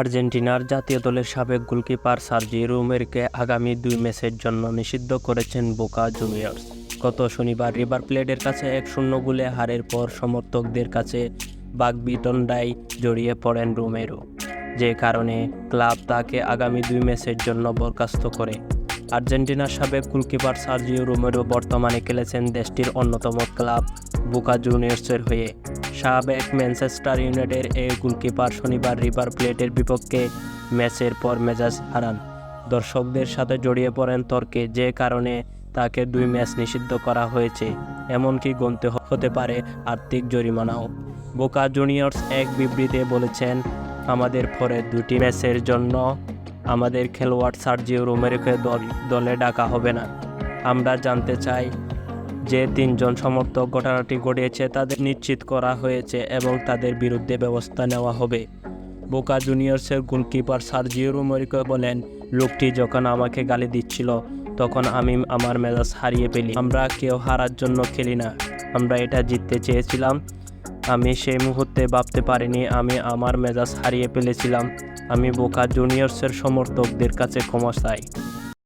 আর্জেন্টিনার জাতীয় দলের সাবেক গোলকিপার সার্জি রোমেরকে আগামী দুই ম্যাচের জন্য নিষিদ্ধ করেছেন বোকা জুনিয়র্স। গত শনিবার রিভার প্লেটের কাছে এক শূন্য গোলে হারের পর সমর্থকদের কাছে বাগবিতণ্ডায় জড়িয়ে পড়েন রোমেরো যে কারণে ক্লাব তাকে আগামী দুই ম্যাচের জন্য বরখাস্ত করে। আর্জেন্টিনার সাবেক গোলকিপার সার্জিও রোমেরো বর্তমানে খেলেছেন দেশটির অন্যতম ক্লাব বোকা জুনিয়র্সের হয়ে। সাবেক ম্যানচেস্টার ইউনাইটেড এই গোলকিপার শনিবার রিভার প্লেটের বিপক্ষে ম্যাচের পর মেজাজ হারান। দর্শকদের সাথে জড়িয়ে পড়েন তর্কে, যে কারণে তাকে দুই ম্যাচ নিষিদ্ধ করা হয়েছে, এমনকি গণতে হতে পারে আর্থিক জরিমানাও। বোকা জুনিয়র্স এক বিবৃতিতে বলেছেন, আমাদের পরে দুটি ম্যাচের জন্য আমাদের খেলোয়াড় সার্জিও রোমেরোকে দল, দলে ডাকা হবে না। আমরা জানতে চাই যে তিনজন সমর্থক ঘটনাটি ঘটিয়েছে তাদের নিশ্চিত করা হয়েছে এবং তাদের বিরুদ্ধে ব্যবস্থা নেওয়া হবে। বোকা জুনিয়র্সের গোলকিপার সার্জিও রোমেরিকো বলেন, লোকটি যখন আমাকে গালি দিচ্ছিল, তখন আমি আমার মেজাজ হারিয়ে ফেলি। আমরা কেউ হারার জন্য খেলি না। আমরা এটা জিততে চেয়েছিলাম। আমি সেই মুহূর্তে ভাবতে পারিনি, আমি আমার মেজাজ হারিয়ে ফেলেছিলাম। আমি বোকা জুনিয়র্সের সমর্থকদের কাছে ক্ষমা চাই।